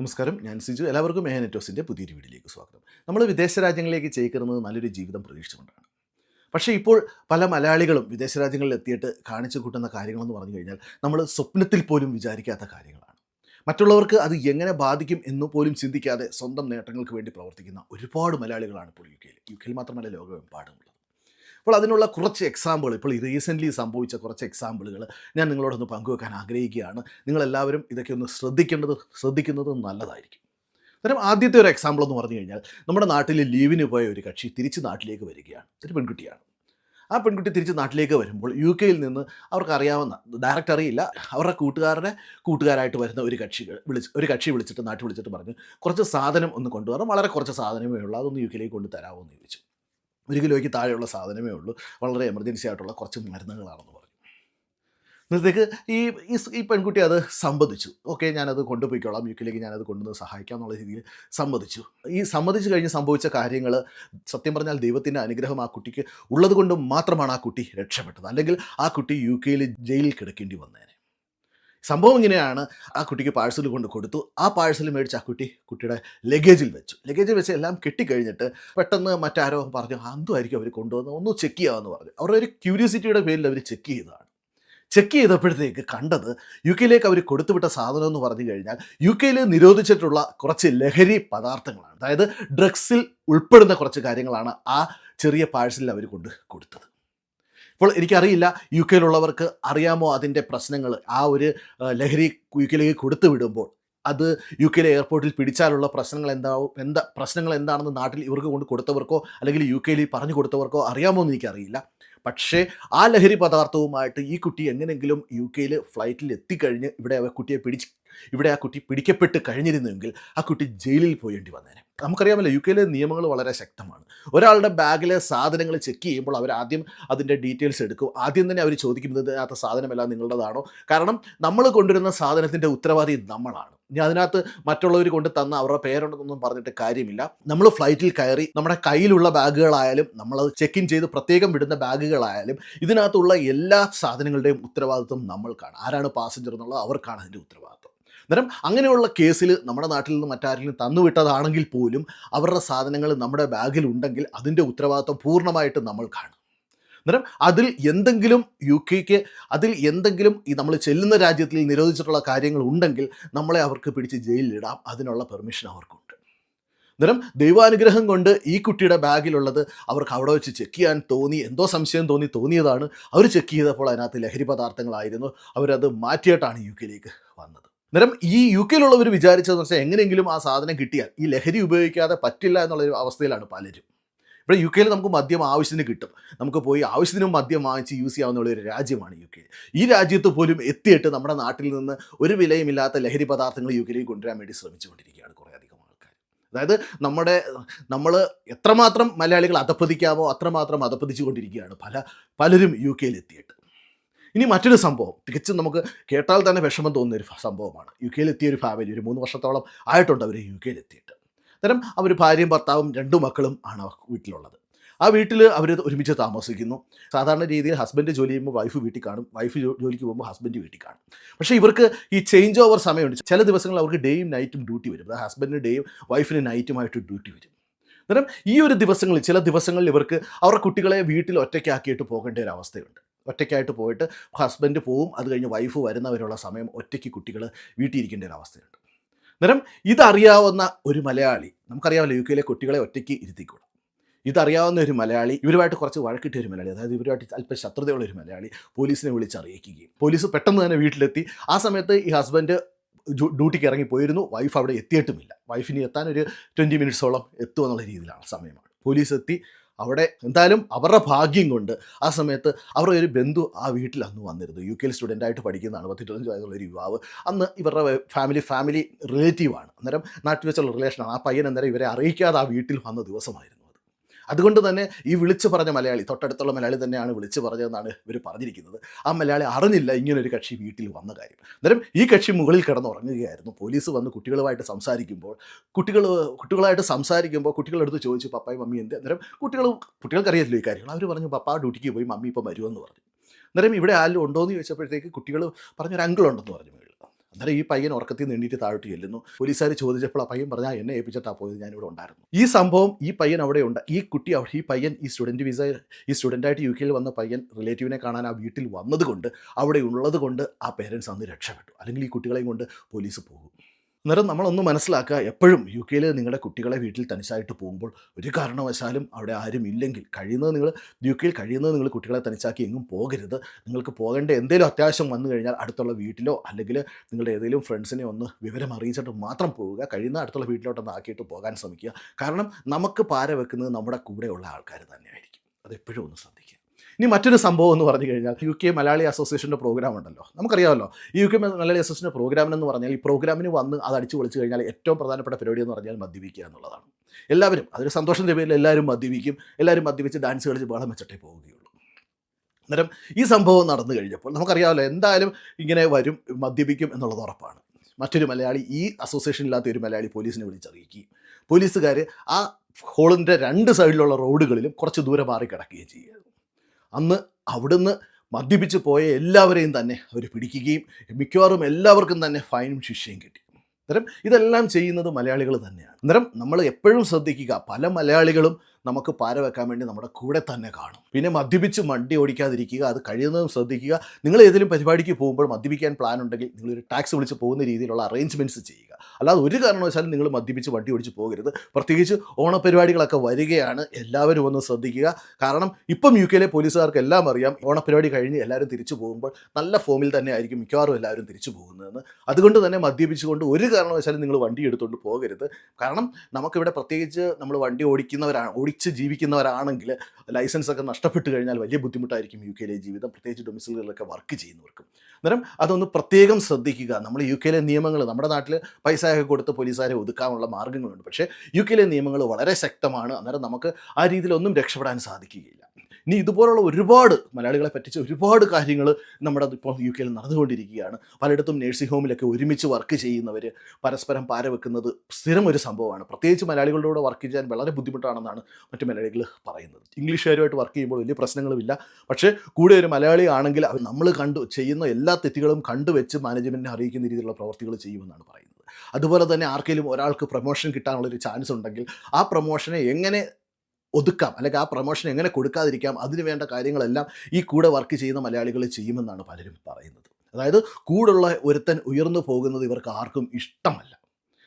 നമസ്കാരം. ഞാൻ സിജു. എല്ലാവർക്കും മെഹനറ്റോസിന്റെ പുതിയൊരു വീഡിയോയിലേക്ക് സ്വാഗതം. നമ്മൾ വിദേശ രാജ്യങ്ങളിലേക്ക് ചേക്കുന്നത് നല്ലൊരു ജീവിതം പ്രതീക്ഷിച്ചുകൊണ്ടാണ്. പക്ഷേ ഇപ്പോൾ പല മലയാളികളും വിദേശ രാജ്യങ്ങളിൽ എത്തിയിട്ട് കാണിച്ചു കൂട്ടുന്ന കാര്യങ്ങളെന്ന് പറഞ്ഞു കഴിഞ്ഞാൽ നമ്മൾ സ്വപ്നത്തിൽ പോലും വിചാരിക്കാത്ത കാര്യങ്ങളാണ്. മറ്റുള്ളവർക്ക് അത് എങ്ങനെ ബാധിക്കും എന്ന് പോലും ചിന്തിക്കാതെ സ്വന്തം നേട്ടങ്ങൾക്ക് വേണ്ടി പ്രവർത്തിക്കുന്ന ഒരുപാട് മലയാളികളാണ് ഇപ്പോൾ യു കെയിൽ യു കെയിൽ മാത്രമല്ല ലോകമെമ്പാടുമുള്ളത്. അപ്പോൾ അതിനുള്ള കുറച്ച് എക്സാമ്പിൾ ഇപ്പോൾ റീസെന്റ്ലി സംഭവിച്ച കുറച്ച് എക്സാമ്പിളുകൾ ഞാൻ നിങ്ങളോടൊന്ന് പങ്കുവെക്കാൻ ആഗ്രഹിക്കുകയാണ്. നിങ്ങളെല്ലാവരും ഇതൊക്കെ ഒന്ന് ശ്രദ്ധിക്കേണ്ടത് ശ്രദ്ധിക്കുന്നത് നല്ലതായിരിക്കും. അന്നേരം ആദ്യത്തെ ഒരു എക്സാമ്പിൾ എന്ന് പറഞ്ഞു കഴിഞ്ഞാൽ നമ്മുടെ നാട്ടിൽ ലീവിന് പോയ ഒരു കക്ഷി തിരിച്ച് നാട്ടിലേക്ക് വരികയാണ്. ഒരു പെൺകുട്ടിയാണ്. ആ പെൺകുട്ടി തിരിച്ച് നാട്ടിലേക്ക് വരുമ്പോൾ യു കെയിൽ നിന്ന് അവർക്ക് അറിയാവുന്ന ഡയറക്റ്റ് അറിയില്ല അവരുടെ കൂട്ടുകാരുടെ കൂട്ടുകാരായിട്ട് വരുന്ന ഒരു കക്ഷി വിളിച്ച് ഒരു കക്ഷി വിളിച്ചിട്ട് നാട്ടിൽ വിളിച്ചിട്ട് പറഞ്ഞു കുറച്ച് സാധനം ഒന്ന് കൊണ്ടുവരണം വളരെ കുറച്ച് സാധനമേ ഉള്ളൂ അതൊന്ന് യു കെയിലേക്ക് കൊണ്ട് തരാമോ എന്ന് ചോദിച്ചു. ഒരു കിലോയ്ക്ക് താഴെയുള്ള സാധനമേ ഉള്ളൂ. വളരെ എമർജൻസി ആയിട്ടുള്ള കുറച്ച് മരുന്നുകളാണെന്ന് പറഞ്ഞു. അന്നത്തേക്ക് ഈ ഈ പെൺകുട്ടി അത് സമ്മതിച്ചു. ഓക്കെ ഞാനത് കൊണ്ടുപോയിക്കോളാം. യു കെയിലേക്ക് ഞാനത് കൊണ്ടുവന്ന് സഹായിക്കാം എന്നുള്ള രീതിയിൽ സമ്മതിച്ചു. ഈ സമ്മതിച്ചു കഴിഞ്ഞ് സംഭവിച്ച കാര്യങ്ങൾ സത്യം പറഞ്ഞാൽ ദൈവത്തിന്റെ അനുഗ്രഹം ആ കുട്ടിക്ക് ഉള്ളത് കൊണ്ട് മാത്രമാണ് ആ കുട്ടി രക്ഷപ്പെട്ടത്. അല്ലെങ്കിൽ ആ കുട്ടി യു കെയിൽ ജയിലിൽ കിടക്കേണ്ടി വന്നേനെ. സംഭവം ഇങ്ങനെയാണ്. ആ കുട്ടിക്ക് പാഴ്സൽ കൊണ്ട് കൊടുത്തു. ആ പാഴ്സൽ മേടിച്ച് ആ കുട്ടി കുട്ടിയുടെ ലഗേജിൽ വെച്ചു. ലഗേജിൽ വെച്ച് എല്ലാം കെട്ടിക്കഴിഞ്ഞിട്ട് പെട്ടെന്ന് മറ്റാരോ പറഞ്ഞു എന്തുമായിരിക്കും അവർ കൊണ്ടുവന്ന്? ഒന്ന് ചെക്ക് ചെയ്യാമെന്ന് പറഞ്ഞു. അവരുടെ ഒരു ക്യൂരിയോസിറ്റിയുടെ പേരിൽ അവർ ചെക്ക് ചെയ്തതാണ്. ചെക്ക് ചെയ്തപ്പോഴത്തേക്ക് കണ്ടത് യു കെയിലേക്ക് അവർ കൊടുത്തുവിട്ട സാധനം എന്ന് പറഞ്ഞു കഴിഞ്ഞാൽ യു കെയിൽ നിരോധിച്ചിട്ടുള്ള കുറച്ച് ലഹരി പദാർത്ഥങ്ങളാണ്. അതായത് ഡ്രഗ്സിൽ ഉൾപ്പെടുന്ന കുറച്ച് കാര്യങ്ങളാണ് ആ ചെറിയ പാഴ്സലിൽ അവർ കൊണ്ട് കൊടുത്തത്. ഇപ്പോൾ എനിക്കറിയില്ല യു കെയിലുള്ളവർക്ക് അറിയാമോ അതിന്റെ പ്രശ്നങ്ങൾ. ആ ഒരു ലഹരി യു കെയിലേക്ക് കൊടുത്തു വിടുമ്പോൾ അത് യു കെയിലെ എയർപോർട്ടിൽ പിടിച്ചാലുള്ള പ്രശ്നങ്ങൾ എന്താവും? എന്താ പ്രശ്നങ്ങൾ എന്താണെന്ന് നാട്ടിൽ ഇവർക്ക് കൊണ്ട് കൊടുത്തവർക്കോ അല്ലെങ്കിൽ യു കെയിൽ പറഞ്ഞു കൊടുത്തവർക്കോ അറിയാമോ എന്ന് എനിക്കറിയില്ല. പക്ഷേ ആ ലഹരി പദാർത്ഥവുമായിട്ട് ഈ കുട്ടി എങ്ങനെയെങ്കിലും യു കെയിൽ ഫ്ലൈറ്റിൽ എത്തിക്കഴിഞ്ഞ് ഇവിടെ കുട്ടിയെ പിടിച്ച് ഇവിടെ ആ കുട്ടി പിടിക്കപ്പെട്ട് കഴിഞ്ഞിരുന്നുവെങ്കിൽ ആ കുട്ടി ജയിലിൽ പോയേണ്ടി വന്നേനെ. നമുക്കറിയാമല്ലോ യു കെയിലെ നിയമങ്ങൾ വളരെ ശക്തമാണ്. ഒരാളുടെ ബാഗിലെ സാധനങ്ങൾ ചെക്ക് ചെയ്യുമ്പോൾ അവർ ആദ്യം അതിന്റെ ഡീറ്റെയിൽസ് എടുക്കും. ആദ്യം തന്നെ അവർ ചോദിക്കുന്നത് അതിനകത്ത് സാധനമെല്ലാം നിങ്ങളുടേതാണോ? കാരണം നമ്മൾ കൊണ്ടുവരുന്ന സാധനത്തിന്റെ ഉത്തരവാദി നമ്മളാണ്. ഇനി അതിനകത്ത് മറ്റുള്ളവർ കൊണ്ട് തന്ന അവരുടെ പേരുണ്ടെന്നൊന്നും പറഞ്ഞിട്ട് കാര്യമില്ല. നമ്മൾ ഫ്ലൈറ്റിൽ കയറി നമ്മുടെ കയ്യിലുള്ള ബാഗുകളായാലും നമ്മളത് ചെക്ക് ഇൻ ചെയ്ത് പ്രത്യേകം വിടുന്ന ബാഗുകളായാലും ഇതിനകത്തുള്ള എല്ലാ സാധനങ്ങളുടെയും ഉത്തരവാദിത്വം നമ്മൾക്കാണ് ആരാണ് പാസഞ്ചർ എന്നുള്ളത് അവർക്കാണ് അതിന്റെ ഉത്തരവാദിത്വം. അന്നേരം അങ്ങനെയുള്ള കേസിൽ നമ്മുടെ നാട്ടിൽ നിന്ന് മറ്റാരെങ്കിലും തന്നുവിട്ടതാണെങ്കിൽ പോലും അവരുടെ സാധനങ്ങൾ നമ്മുടെ ബാഗിൽ ഉണ്ടെങ്കിൽ അതിന്റെ ഉത്തരവാദിത്വം പൂർണമായിട്ട് നമ്മൾ കാണും. അന്നേരം അതിൽ എന്തെങ്കിലും യു കെക്ക് അതിൽ എന്തെങ്കിലും ഈ നമ്മൾ ചെല്ലുന്ന രാജ്യത്തിൽ നിരോധിച്ചിട്ടുള്ള കാര്യങ്ങൾ ഉണ്ടെങ്കിൽ നമ്മളെ അവർക്ക് പിടിച്ച് ജയിലിലിടാം. അതിനുള്ള പെർമിഷൻ അവർക്കുണ്ട്. അന്നേരം ദൈവാനുഗ്രഹം കൊണ്ട് ഈ കുട്ടിയുടെ ബാഗിലുള്ളത് അവർക്ക് അവിടെ വെച്ച് ചെക്ക് ചെയ്യാൻ തോന്നി എന്തോ സംശയം തോന്നി തോന്നിയതാണ്. അവർ ചെക്ക് ചെയ്തപ്പോൾ അതിനകത്ത് ലഹരി പദാർത്ഥങ്ങളായിരുന്നു. അവരത് മാറ്റിയിട്ടാണ് യു കെയിലേക്ക് വന്നത്. അന്നേരം ഈ യു കെയിലുള്ളവർ വിചാരിച്ചതെന്ന് വെച്ചാൽ എങ്ങനെയെങ്കിലും ആ സാധനം കിട്ടിയാൽ ഈ ലഹരി ഉപയോഗിക്കാതെ പറ്റില്ല എന്നുള്ളൊരു അവസ്ഥയിലാണ് പലരും. ഇവിടെ യു കെയിൽ നമുക്ക് മദ്യം ആവശ്യത്തിന് കിട്ടും. നമുക്ക് പോയി ആവശ്യത്തിനും മദ്യം വാങ്ങിച്ച് യൂസ് ചെയ്യാവുന്ന ഒരു രാജ്യമാണ് യു കെ ഈ രാജ്യത്ത് പോലും എത്തിയിട്ട് നമ്മുടെ നാട്ടിൽ നിന്ന് ഒരു വിലയുമില്ലാത്ത ലഹരി പദാർത്ഥങ്ങൾ യു കെയിലേക്ക് കൊണ്ടുവരാൻ വേണ്ടി ശ്രമിച്ചുകൊണ്ടിരിക്കുകയാണ് കുറേ അധികം ആൾക്കാർ. അതായത് നമ്മുടെ നമ്മൾ എത്രമാത്രം മലയാളികൾ അധപ്പതിക്കാമോ അത്രമാത്രം അധപ്പതിച്ചുകൊണ്ടിരിക്കുകയാണ് പല പലരും യു കെയിൽ എത്തിയിട്ട്. ഇനി മറ്റൊരു സംഭവം. തികച്ചും നമുക്ക് കേട്ടാൽ തന്നെ വിഷമം തോന്നുന്ന ഒരു സംഭവമാണ്. യു കെയിൽ എത്തിയ ഒരു ഫാമിലി ഒരു മൂന്ന് വർഷത്തോളം ആയിട്ടുണ്ട് അവർ യു കെയിൽ എത്തിയിട്ട് അന്നേരം അവർ ഭാര്യയും ഭർത്താവും രണ്ടു മക്കളും ആണ് വീട്ടിലുള്ളത്. ആ വീട്ടിൽ അവർ ഒരുമിച്ച് താമസിക്കുന്നു. സാധാരണ രീതിയിൽ ഹസ്ബൻഡ് ജോലി ചെയ്യുമ്പോൾ വൈഫ് വീട്ടിൽ കാണും. വൈഫ് ജോലിക്ക് പോകുമ്പോൾ ഹസ്ബൻഡ് വീട്ടിൽ കാണും. പക്ഷേ ഇവർക്ക് ഈ ചേഞ്ച് ഓവർ സമയമുണ്ട്. ചില ദിവസങ്ങൾ അവർക്ക് ഡേയും നൈറ്റും ഡ്യൂട്ടി വരും. അതായത് ഹസ്ബൻഡിന് ഡേയും വൈഫിന് നൈറ്റുമായിട്ട് ഡ്യൂട്ടി വരും. അന്നേരം ഈ ഒരു ദിവസങ്ങളിൽ ചില ദിവസങ്ങളിൽ ഇവർക്ക് അവരുടെ കുട്ടികളെ വീട്ടിൽ ഒറ്റയ്ക്കാക്കിയിട്ട് പോകേണ്ട ഒരു അവസ്ഥയുണ്ട്. ഒറ്റയ്ക്കായിട്ട് പോയിട്ട് ഹസ്ബൻഡ് പോവും. അത് കഴിഞ്ഞ് വൈഫ് വരുന്നവരുള്ള സമയം ഒറ്റയ്ക്ക് കുട്ടികൾ വീട്ടിലിരിക്കേണ്ട ഒരു അവസ്ഥയുണ്ട്. അന്നേരം ഇതറിയാവുന്ന ഒരു മലയാളി നമുക്കറിയാമല്ലോ യു കെയിലെ കുട്ടികളെ ഒറ്റയ്ക്ക് ഇരുത്തിക്കൂടാ. ഇതറിയാവുന്ന ഒരു മലയാളി ഇവരുമായിട്ട് കുറച്ച് വഴക്കിട്ട ഒരു മലയാളി അതായത് ഇവരുമായിട്ട് അല്പം ശത്രുതയുള്ള ഒരു മലയാളി പോലീസിനെ വിളിച്ചറിയിക്കുകയും പോലീസ് പെട്ടെന്ന് തന്നെ വീട്ടിലെത്തി. ആ സമയത്ത് ഈ ഹസ്ബൻഡ് ഡ്യൂട്ടിക്ക് ഇറങ്ങി പോയിരുന്നു. വൈഫ് അവിടെ എത്തിയിട്ടുമില്ല. വൈഫിന് എത്താൻ ഒരു ട്വന്റി മിനിറ്റ്സോളം എത്തുമെന്നുള്ള രീതിയിലാണ് സമയമാണ്. പോലീസ് എത്തി. അവിടെ എന്തായാലും അവരുടെ ഭാഗ്യം കൊണ്ട് ആ സമയത്ത് അവരുടെ ഒരു ബന്ധു ആ വീട്ടിൽ അന്ന് വന്നിരുന്നു. യു കെയിൽ സ്റ്റുഡന്റായിട്ട് പഠിക്കുന്നതാണ് പത്തിരുപത്തഞ്ച് വയസ്സുള്ള ഒരു യുവാവ്. അന്ന് ഇവരുടെ ഫാമിലി ഫാമിലി റിലേറ്റീവാണ് അന്നേരം നാട്ടിൽ വെച്ചുള്ള റിലേഷനാണ് ആ പയ്യൻ അന്നേരം ഇവരെ അറിയിക്കാതെ ആ വീട്ടിൽ വന്ന ദിവസമായിരുന്നു. അതുകൊണ്ട് തന്നെ ഈ വിളിച്ചു പറഞ്ഞ മലയാളി തൊട്ടടുത്തുള്ള മലയാളി തന്നെയാണ് വിളിച്ചു പറഞ്ഞതെന്നാണ് ഇവർ പറഞ്ഞിരിക്കുന്നത്. ആ മലയാളി അറിഞ്ഞില്ല ഇങ്ങനൊരു കക്ഷി വീട്ടിൽ വന്ന കാര്യം. അന്നേരം ഈ കക്ഷി മുകളിൽ കിടന്ന് ഉറങ്ങുകയായിരുന്നു. പോലീസ് വന്ന് കുട്ടികളുമായിട്ട് സംസാരിക്കുമ്പോൾ കുട്ടികൾ കുട്ടികളായിട്ട് സംസാരിക്കുമ്പോൾ കുട്ടികളെടുത്ത് ചോദിച്ചു പപ്പായും മമ്മി എന്ത്? അന്നേരം കുട്ടികൾ കുട്ടികൾക്കറിയത്തില്ല ഈ കാര്യങ്ങൾ. അവർ പറഞ്ഞു പപ്പ ഡ്യൂട്ടിക്ക് പോയി മമ്മി ഇപ്പോൾ വരുമെന്ന് പറഞ്ഞു. അന്നേരം ഇവിടെ ആരും ഉണ്ടോ എന്ന് ചോദിച്ചപ്പോഴത്തേക്ക് കുട്ടികൾ പറഞ്ഞൊരു അങ്കിൾ ഉണ്ടെന്ന് പറഞ്ഞു അന്നേരം ഈ പയ്യൻ ഉറക്കത്തിൽ നീണ്ടിട്ട് താഴോട്ട് ചെല്ലുന്നു. പോലീസുകാർ ചോദിച്ചപ്പോൾ ആ പയ്യൻ പറഞ്ഞാൽ എന്നെ ഏൽപ്പിച്ചിട്ടാ പോയത് ഞാനിവിടെ ഉണ്ടായിരുന്നു. ഈ സംഭവം ഈ പയ്യൻ അവിടെ ഉണ്ട്. ഈ കുട്ടി അവിടെ ഈ പയ്യൻ ഈ സ്റ്റുഡന്റ് വിസ ഈ സ്റ്റുഡന്റായിട്ട് യു കെയിൽ വന്ന പയ്യൻ റിലേറ്റീവിനെ കാണാൻ ആ വീട്ടിൽ വന്നതുകൊണ്ട് അവിടെ ഉള്ളത് കൊണ്ട് ആ പേരൻസ് അന്ന് രക്ഷപ്പെട്ടു. അല്ലെങ്കിൽ ഈ കുട്ടികളെയും കൊണ്ട് പോലീസ് പോകും. അന്നേരം നമ്മളൊന്ന് മനസ്സിലാക്കുക എപ്പോഴും യു കെയിൽ നിങ്ങളുടെ കുട്ടികളെ വീട്ടിൽ തനിച്ചായിട്ട് പോകുമ്പോൾ ഒരു കാരണവശാലും അവിടെ ആരും ഇല്ലെങ്കിൽ കഴിയുന്നത് നിങ്ങൾ യു കെയിൽ കഴിയുന്നത് നിങ്ങൾ കുട്ടികളെ തനിച്ചാക്കി എങ്ങും പോകരുത്. നിങ്ങൾക്ക് പോകേണ്ട എന്തെങ്കിലും അത്യാവശ്യം വന്നു കഴിഞ്ഞാൽ അടുത്തുള്ള വീട്ടിലോ അല്ലെങ്കിൽ നിങ്ങളുടെ ഏതെങ്കിലും ഫ്രണ്ട്സിനെ ഒന്ന് വിവരം അറിയിച്ചിട്ട് മാത്രം പോവുക. കഴിയുന്ന അടുത്തുള്ള വീട്ടിലോട്ടൊന്ന് ആക്കിയിട്ട് പോകാൻ ശ്രമിക്കുക. കാരണം നമുക്ക് പാര വെക്കുന്നത് നമ്മുടെ കൂടെയുള്ള ആൾക്കാർ തന്നെയായിരിക്കും. അത് എപ്പോഴും ഒന്ന് ശ്രദ്ധിക്കുക. ഇനി മറ്റൊരു സംഭവം എന്ന് പറഞ്ഞു കഴിഞ്ഞാൽ യു കെ മലയാളി അസോസിയേഷന്റെ പ്രോഗ്രാം ഉണ്ടല്ലോ. നമുക്കറിയാമല്ലോ. യു കെ മലയാളി അസോസിയേഷന്റെ പ്രോഗ്രാം എന്ന് പറഞ്ഞാൽ ഈ പ്രോഗ്രാമിന് വന്ന് അത് അടിച്ചു പൊളിച്ച് കഴിഞ്ഞാൽ ഏറ്റവും പ്രധാനപ്പെട്ട പരിപാടി എന്ന് പറഞ്ഞാൽ മദ്യപിക്കുക എന്നുള്ളതാണ്. എല്ലാവരും അതൊരു സന്തോഷം പേരിൽ എല്ലാവരും മദ്യപിക്കും എല്ലാവരും മദ്യപിച്ച് ഡാൻസ് കളിച്ച് ബഹളം വെച്ചിട്ടേ പോവുകയുള്ളൂ. അന്നേരം ഈ സംഭവം നടന്നു കഴിഞ്ഞപ്പോൾ നമുക്കറിയാമല്ലോ എന്തായാലും ഇങ്ങനെ വരും മദ്യപിക്കും എന്നുള്ളത് ഉറപ്പാണ്. മറ്റൊരു മലയാളി ഈ അസോസിയേഷൻ ഇല്ലാത്ത ഒരു മലയാളി പോലീസിനെ വിളിച്ചറിയിക്കുകയും പോലീസുകാർ ആ ഹോളിന്റെ രണ്ട് സൈഡിലുള്ള റോഡുകളിലും കുറച്ച് ദൂരെ മാറി കിടക്കുകയും ചെയ്യുക അന്ന് അവിടുന്ന് മദ്യപിച്ച് പോയ എല്ലാവരെയും തന്നെ അവർ പിടിക്കുകയും മിക്കവാറും എല്ലാവർക്കും തന്നെ ഫൈനും ശിക്ഷയും കിട്ടി. അന്നേരം ഇതെല്ലാം ചെയ്യുന്നത് മലയാളികൾ തന്നെയാണ്. അന്നേരം നമ്മൾ എപ്പോഴും ശ്രദ്ധിക്കുക പല മലയാളികളും നമുക്ക് പാര വെക്കാൻ വേണ്ടി നമ്മുടെ കൂടെ തന്നെ കാണും. പിന്നെ മദ്യപിച്ച് വണ്ടി ഓടിക്കാതിരിക്കുക അത് കഴിയുന്നതും ശ്രദ്ധിക്കുക. നിങ്ങൾ ഏതെങ്കിലും പരിപാടിക്ക് പോകുമ്പോൾ മദ്യപിക്കാൻ പ്ലാൻ ഉണ്ടെങ്കിൽ നിങ്ങളൊരു ടാക്സ് വിളിച്ച് പോകുന്ന രീതിയിലുള്ള അറേഞ്ച്മെന്റ്സ് ചെയ്യുക. അല്ലാതെ ഒരു കാരണവശാലും നിങ്ങൾ മദ്യപിച്ച് വണ്ടി ഓടിച്ച് പോകരുത്. പ്രത്യേകിച്ച് ഓണപരിപാടികളൊക്കെ വരികയാണ്. എല്ലാവരും ഒന്ന് ശ്രദ്ധിക്കുക. കാരണം ഇപ്പം യു കെയിലെ പോലീസുകാർക്ക് എല്ലാം അറിയാം ഓണപരിപാടി കഴിഞ്ഞ് എല്ലാവരും തിരിച്ചു പോകുമ്പോൾ നല്ല ഫോമിൽ തന്നെ ആയിരിക്കും മിക്കവാറും എല്ലാവരും തിരിച്ചു പോകുന്നതെന്ന്. അതുകൊണ്ട് തന്നെ മദ്യപിച്ചുകൊണ്ട് ഒരു കാരണവശാലും നിങ്ങൾ വണ്ടി എടുത്തുകൊണ്ട് പോകരുത്. കാരണം നമുക്കിവിടെ പ്രത്യേകിച്ച് നമ്മൾ വണ്ടി ഓടിക്കുന്നവരാണ് ഓടിച്ച് ജീവിക്കുന്നവരാണെങ്കിൽ ലൈസൻസ് ഒക്കെ നഷ്ടപ്പെട്ട് കഴിഞ്ഞാൽ വലിയ ബുദ്ധിമുട്ടായിരിക്കും യു കെയിലെ ജീവിതം. പ്രത്യേകിച്ച് ഡൊമിസിലുകളിലൊക്കെ വർക്ക് ചെയ്യുന്നവർക്കും. അന്നേരം അതൊന്ന് പ്രത്യേകം ശ്രദ്ധിക്കുക. നമ്മൾ യു കെയിലെ നിയമങ്ങൾ നമ്മുടെ നാട്ടിൽ പൈസയൊക്കെ കൊടുത്ത് പോലീസുകാരെ ഒതുക്കാനുള്ള മാർഗങ്ങളുണ്ട്. പക്ഷേ യു കെയിലെ നിയമങ്ങൾ വളരെ ശക്തമാണ്. അന്നേരം നമുക്ക് ആ രീതിയിലൊന്നും രക്ഷപ്പെടാൻ സാധിക്കുകയില്ല. ഇനി ഇതുപോലുള്ള ഒരുപാട് മലയാളികളെ പറ്റിച്ച ഒരുപാട് കാര്യങ്ങൾ നമ്മുടെ ഇപ്പോൾ യു കെയിൽ നടന്നുകൊണ്ടിരിക്കുകയാണ്. പലയിടത്തും നേഴ്സിംഗ് ഹോമിലൊക്കെ ഒരുമിച്ച് വർക്ക് ചെയ്യുന്നവർ പരസ്പരം പാര വെക്കുന്നത് സ്ഥിരം ഒരു സംഭവമാണ്. പ്രത്യേകിച്ച് മലയാളികളുടെ വർക്ക് ചെയ്യാൻ വളരെ ബുദ്ധിമുട്ടാണെന്നാണ് മറ്റു മലയാളികൾ പറയുന്നത്. ഇംഗ്ലീഷുകാരുമായിട്ട് വർക്ക് ചെയ്യുമ്പോൾ വലിയ പ്രശ്നങ്ങളുമില്ല. പക്ഷേ കൂടെ ഒരു മലയാളി ആണെങ്കിൽ അവർ നമ്മൾ കണ്ടു ചെയ്യുന്ന എല്ലാ തെറ്റുകളും കണ്ടുവെച്ച് മാനേജ്മെന്റിനെ അറിയിക്കുന്ന രീതിയിലുള്ള പ്രവർത്തികൾ ചെയ്യുമെന്നാണ് പറയുന്നത്. അതുപോലെ തന്നെ ആർക്കെങ്കിലും ഒരാൾക്ക് പ്രൊമോഷൻ കിട്ടാനുള്ളൊരു ചാൻസ് ഉണ്ടെങ്കിൽ ആ പ്രൊമോഷനെ എങ്ങനെ ഒതുക്കാം. അല്ലെങ്കിൽ ആ പ്രൊമോഷൻ എങ്ങനെ കൊടുക്കാതിരിക്കാം അതിന് വേണ്ട കാര്യങ്ങളെല്ലാം ഈ കൂടെ വർക്ക് ചെയ്യുന്ന മലയാളികൾ ചെയ്യുമെന്നാണ് പലരും പറയുന്നത്. അതായത് കൂടുള്ള ഒരുത്തൻ ഉയർന്നു പോകുന്നത് ഇവർക്ക് ആർക്കും ഇഷ്ടമല്ല.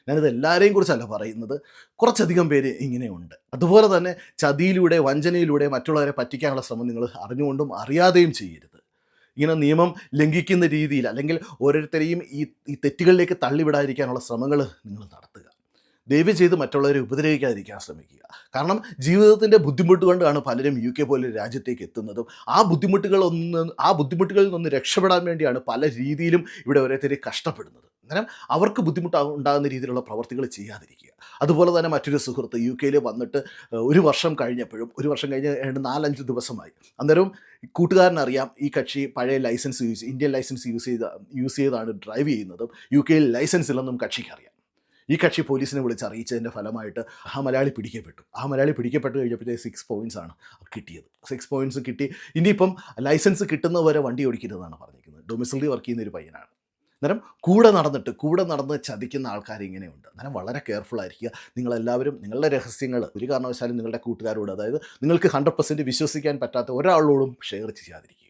ഞാനിത് എല്ലാവരെയും കുറിച്ചല്ല പറയുന്നത്. കുറച്ചധികം പേര് ഇങ്ങനെയുണ്ട്. അതുപോലെ തന്നെ ചതിയിലൂടെ വഞ്ചനയിലൂടെ മറ്റുള്ളവരെ പറ്റിക്കാനുള്ള ശ്രമം നിങ്ങൾ അറിഞ്ഞുകൊണ്ടും അറിയാതെയും ചെയ്യരുത്. ഇങ്ങനെ നിയമം ലംഘിക്കുന്ന രീതിയിൽ അല്ലെങ്കിൽ ഓരോരുത്തരെയും ഈ ഈ തെറ്റുകളിലേക്ക് തള്ളിവിടാതിരിക്കാനുള്ള ശ്രമങ്ങൾ നിങ്ങൾ നടത്തുക. ദയവ് ചെയ്ത് മറ്റുള്ളവരെ ഉപദ്രവിക്കാതിരിക്കാൻ ശ്രമിക്കുക. കാരണം ജീവിതത്തിന്റെ ബുദ്ധിമുട്ട് കൊണ്ടാണ് പലരും യു കെ പോലെ രാജ്യത്തേക്ക് എത്തുന്നതും. ആ ബുദ്ധിമുട്ടുകളൊന്ന് ആ ബുദ്ധിമുട്ടുകളിൽ നിന്ന് രക്ഷപ്പെടാൻ വേണ്ടിയാണ് പല രീതിയിലും ഇവിടെ ഓരോരുത്തർ കഷ്ടപ്പെടുന്നത്. അന്നേരം അവർക്ക് ബുദ്ധിമുട്ട് ഉണ്ടാകുന്ന രീതിയിലുള്ള പ്രവർത്തികൾ ചെയ്യാതിരിക്കുക. അതുപോലെ തന്നെ മറ്റൊരു സുഹൃത്ത് യു കെയിൽ വന്നിട്ട് ഒരു വർഷം കഴിഞ്ഞപ്പോഴും ഒരു വർഷം കഴിഞ്ഞ് നാലഞ്ച് ദിവസമായി. അന്നേരം കൂട്ടുകാരനറിയാം ഈ കക്ഷി പഴയ licence use Indian licence use ചെയ്ത യൂസ് ചെയ്താണ് ഡ്രൈവ് ചെയ്യുന്നതും യു കെയിൽ ലൈസൻസ് ഇല്ലെന്നും കക്ഷിക്ക് അറിയാം ഈ കക്ഷി പോലീസിനെ വിളിച്ച് അറിയിച്ചതിന്റെ ഫലമായിട്ട് ആ മലയാളി പിടിക്കപ്പെട്ടു. ആ മലയാളി പിടിക്കപ്പെട്ട് കഴിഞ്ഞപ്പോഴത്തേക്ക് സിക്സ് പോയിന്റ്സ് ആണ് കിട്ടിയത്. സിക്സ് പോയിന്റ്സ് കിട്ടി. ഇനിയിപ്പം ലൈസൻസ് കിട്ടുന്നവരെ വണ്ടി ഓടിക്കരുതെന്നാണ് പറഞ്ഞിരിക്കുന്നത്. ഡൊമിസിലറി വർക്ക് ചെയ്യുന്ന ഒരു പയ്യനാണ്. അന്നേരം കൂടെ നടന്നിട്ട് കൂടെ നടന്ന് ചതിക്കുന്ന ആൾക്കാർ ഇങ്ങനെയുണ്ട്. അന്നേരം വളരെ കെയർഫുൾ ആയിരിക്കുക. നിങ്ങളെല്ലാവരും നിങ്ങളുടെ രഹസ്യങ്ങൾ ഒരു കാരണവശാലും നിങ്ങളുടെ കൂട്ടുകാരോട് അതായത് നിങ്ങൾക്ക് ഹൺഡ്രഡ് വിശ്വസിക്കാൻ പറ്റാത്ത ഒരാളോടും ഷെയർ ചെയ്യാതിരിക്കുക.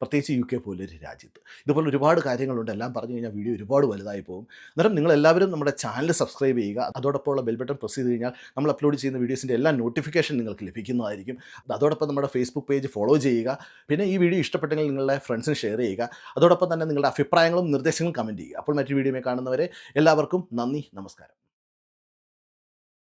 പ്രത്യേകിച്ച് യു കെ പോലൊരു രാജ്യത്ത്. ഇതുപോലെ ഒരുപാട് കാര്യങ്ങളുണ്ട്. എല്ലാം പറഞ്ഞു കഴിഞ്ഞാൽ വീഡിയോ ഒരുപാട് വലുതായി പോകും. അന്നേരം നിങ്ങൾ എല്ലാവരും നമ്മുടെ ചാനൽ സബ്സ്ക്രൈബ് ചെയ്യുക. അതോടൊപ്പമുള്ള ബെൽ ബട്ടൺ പ്രസ് ചെയ്ത് കഴിഞ്ഞാൽ നമ്മൾ അപ്ലോഡ് ചെയ്യുന്ന വീഡിയോസിന്റെ എല്ലാ നോട്ടിഫിക്കേഷൻ നിങ്ങൾക്ക് ലഭിക്കുന്നതായിരിക്കും. അതോടൊപ്പം നമ്മുടെ ഫേസ്ബുക്ക് പേജ് ഫോളോ ചെയ്യുക. പിന്നെ ഈ വീഡിയോ ഇഷ്ടപ്പെട്ടെങ്കിൽ നിങ്ങളുടെ ഫ്രണ്ട്സിന് ഷെയർ ചെയ്യുക. അതോടൊപ്പം തന്നെ നിങ്ങളുടെ അഭിപ്രായങ്ങളും നിർദ്ദേശങ്ങളും കമന്റ് ചെയ്യുക. അപ്പോൾ മറ്റു വീഡിയോയിൽ കാണുന്നവരെ എല്ലാവർക്കും നന്ദി. നമസ്കാരം.